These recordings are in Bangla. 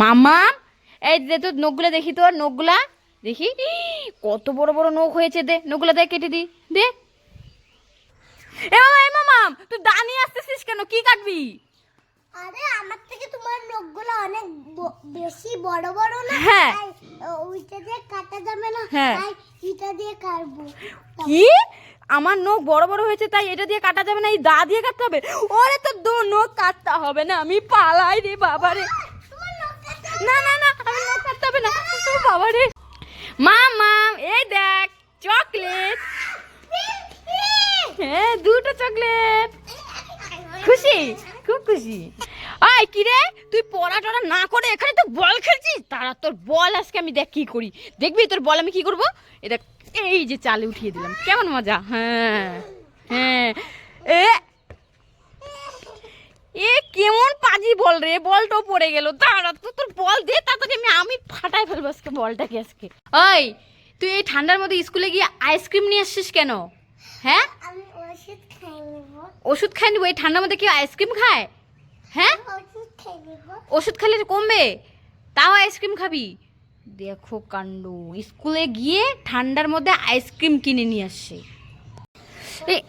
মামা এই দে তোর নখগুলা দেখি তোর নখগুলা দেখি। কত বড় বড় নখ হয়েছে দে নখগুলা দে কেটে দি দে। এ মামা এ মামা তুই দাঁড়িয়ে আসতেছিস কেন? কি কাটবি? আরে আমার থেকে তোমার নখগুলো অনেক বেশি বড় বড় না? হ্যাঁ। ওইটা দিয়ে কাটা যাবে না। হ্যাঁ। তাই এটা দিয়ে কাটবো। কি? আমার নখ বড় বড় হয়েছে তাই এটা দিয়ে কাটা যাবে না এই দা দিয়ে কাটতে হবে। ওরে তো দু নখ কাটতে হবে না আমি পালাই রে বাবা রে না না না, আমি নখ কাটতে হবে না। বাবা রে। মা মা এই দেখ, চকলেট। হ্যাঁ দুটো চকলেট। খুশি? খুব খুশি। আয়, কি রে? তুই পড়া টড়া না করে এখানে তো বল খেলছিস? তারা তোর বল আজকে আমি দেখ কি করি। দেখবি তোর বল আমি কি করব? এটা এই যে চালে উঠিয়ে দিলাম। কেমন মজা? হ্যাঁ হ্যাঁ। এ কেমন পাজি বল রে বলটাও পড়ে গেল। দাঁড়া তো তোর বল দে তাড়াতাড়ি আমি আমি ফাটাই ফেলব আজকে বলটাকে আজকে। ওই তুই এই ঠান্ডার মধ্যে স্কুলে গিয়ে আইসক্রিম নিয়ে আসছিস কেন? হ্যাঁ? ওষুধ খাই নেব। এই ঠান্ডার মধ্যে কি আইসক্রিম খায়? হ্যাঁ? ওষুধ খেলে কমবে? তাও আইসক্রিম খাবি? দেখো কাণ্ড স্কুলে গিয়ে ঠান্ডার মধ্যে আইসক্রিম কিনে নিয়ে আসছে। এই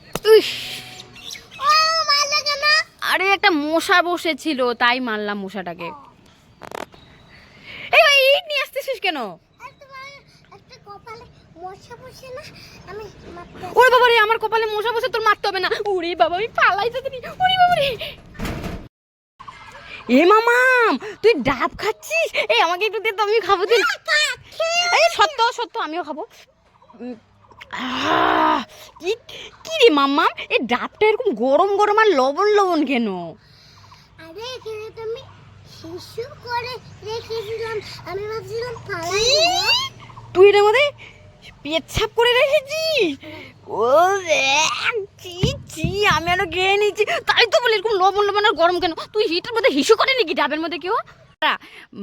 একটা মশা বসেছিল তাই মারলাম মশাটাকে। এই ভাই ইট নিয়ে আসতেছিস কেন? ওরে বাবা রে আমার কপালে মশা বসে তোর মারতে হবে না। ওরে বাবা আমি পালাই যেতে ওরে বাবা রে এ মামাম তুই ডাব খাচ্ছিস? এই আমাকে একটু দে তো আমি খাব দিন এই সত্য সত্য আমিও খাব। কি কি রে মাম্মাম এই ডাবটা এরকম গরম গরম আর লবণ লবণ কেন? আরে এখানে তো আমি শিশু করে রেখেছিলাম আমি ভাবছিলাম দেবো তুই এটার মধ্যে পেচ্ছাপ করে রেখেছিস? ও ছি ছি আমি আরও গিয়ে নিচ্ছি তাই তো বলি এরকম লবণ লবণ আর গরম কেন? তুই হিটার মধ্যে হিসু করে নাকি ডাবের মধ্যে কেউ?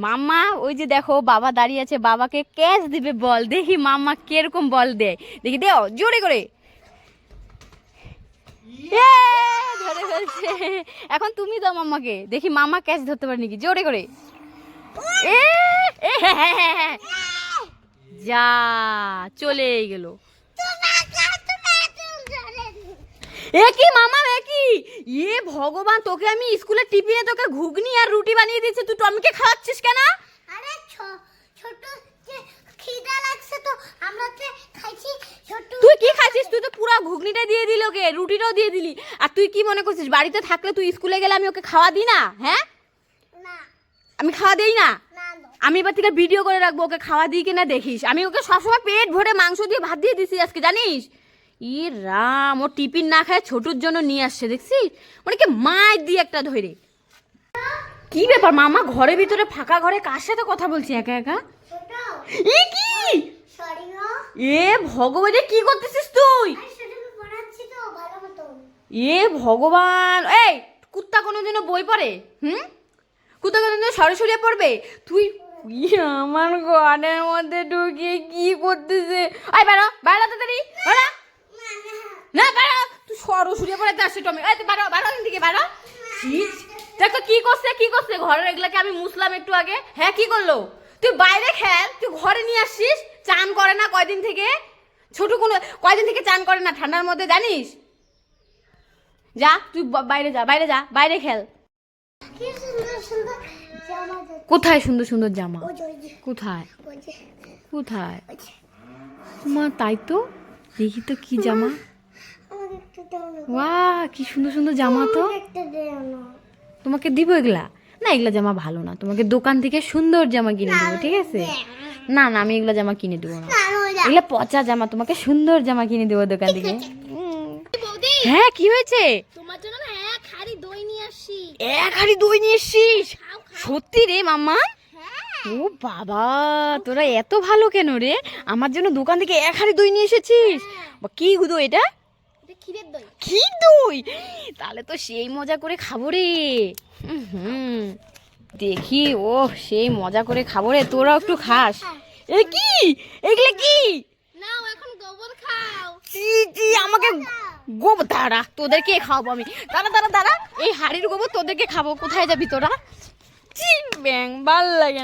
মাম্মা ওই যে দেখো বাবা দাঁড়িয়ে আছে বাবাকে ক্যাচ দিবে বল। দেখি মাম্মা কীরকম বল দেয়। দেখি দেও জোরে করে। ধরে ফেলছে এখন তুমি দাও মাম্মাকে। দেখি মামা ক্যাচ ধরতে পারে নাকি। জোরে করে। হ্যাঁ, হ্যাঁ, হ্যাঁ। যা চলে গেল। এ কি মামা ভগবান তোকে আমি স্কুলে টিফিনে তোকে ঘুগনি আর রুটি বানিয়ে দিয়েছি তুই টমিকে খাওয়াচ্ছিস কেন? আরে ছোট খিদা লাগছে তো আমরা তো খাইছি ছোট তুই কি খাচ্ছিস তুই তো পুরো ঘুগনিটা দিয়ে দিল ওকে রুটিটাও দিয়ে দিলি। আর তুই কি মনে করছিস বাড়িতে থাকলে তুই স্কুলে গেলে আমি ওকে খাওয়া দিই না? হ্যাঁ? না। আমি খাওয়া দেই না। আমি এবার থেকে ভিডিও করে রাখব ওকে খাওয়া দিই কিনা দেখিস। আমি ওকে সবসময় পেট ভরে মাংস দিয়ে ভাত দিয়ে দিছি আজকে জানিস? ই রাম ও টিফিন না খায় ছোটুর জন্য নিয়ে আসছে দেখছিস মানে কি মায় দিয়ে একটা ধরে কি ব্যাপার মামা ঘরের ভিতরে ফাঁকা ঘরে কার সাথে কথা বলছি একা একা? ই কি? এ ভগবানে কি করতেছিস তুই? এ ভগবান এই কুত্তা কোনোদিনও বই পড়ে? হুম? কুত্তা কোনোদিনও সরাসরি পড়বে? তুই আমার ঘরের মধ্যে ঢুকিয়ে কি করতেছে? আয় বেড়া বেড়া তাড়াতাড়ি বেড়া তুই সরাসরি পড়াতে আসছে টমি এই বেড়া এখান থেকে বেড়া ছি, দেখো কি করছে কি করছে? ঘরের এগুলাকে আমি মুসলাম একটু আগে। হ্যাঁ কি করল? তুই বাইরে খেল তুই ঘরে নিয়ে আসছিস চান করে না কয়দিন থেকে? ছোট কোনো কয়দিন থেকে চান করে না ঠান্ডার মধ্যে জানিস? যা তুই বাইরে যা বাইরে যা বাইরে খেল। কোথায় সুন্দর সুন্দর জামা? কোথায়? কোথায়? মা তাই তো? দেখি তো কি জামা আমাকে একটু দাও না ওয়া কি সুন্দর সুন্দর জামা তো। তোমাকে দিব এগুলা? না এগুলা জামা ভালো না। তোমাকে দোকান থেকে সুন্দর জামা কিনে দেবো ঠিক আছে? না। না আমি এগুলা জামা কিনে দেবো না। এগুলা পচা জামা তোমাকে সুন্দর জামা কিনে দেবো দোকান থেকে। হ্যাঁ কি হয়েছে? তোমার জন্য এক হাড়ি দই নিয়ে আসছি। এক হাড়ি দই নিয়ে খাও খাও। সত্যি রে মাম্মা? হ্যাঁ। ও বাবা তোরা এত ভালো কেন রে? আমার জন্য দোকান থেকে এক হাড়ি দই নিয়ে এসেছিস? বা কি এটা এটা? ক্ষীরের দই। দই? তাহলে তো সেই মজা করে খাব রে। হুম। দেখি ও সেই মজা করে খাব রে। তোরাও একটু খাস। এ কি? এগুলো কি? নাও এখন গোবর খাও। চি চি আমাকে গোবর দাঁড়া তোদেরকে খাওয়াবো আমি। দাঁড়া দাঁড়া দাঁড়া। এই হাড়ির গোবর তোদেরকে খাব। কোথায় যাবি তোরা? ছি ব্যাং ভালো লাগে না।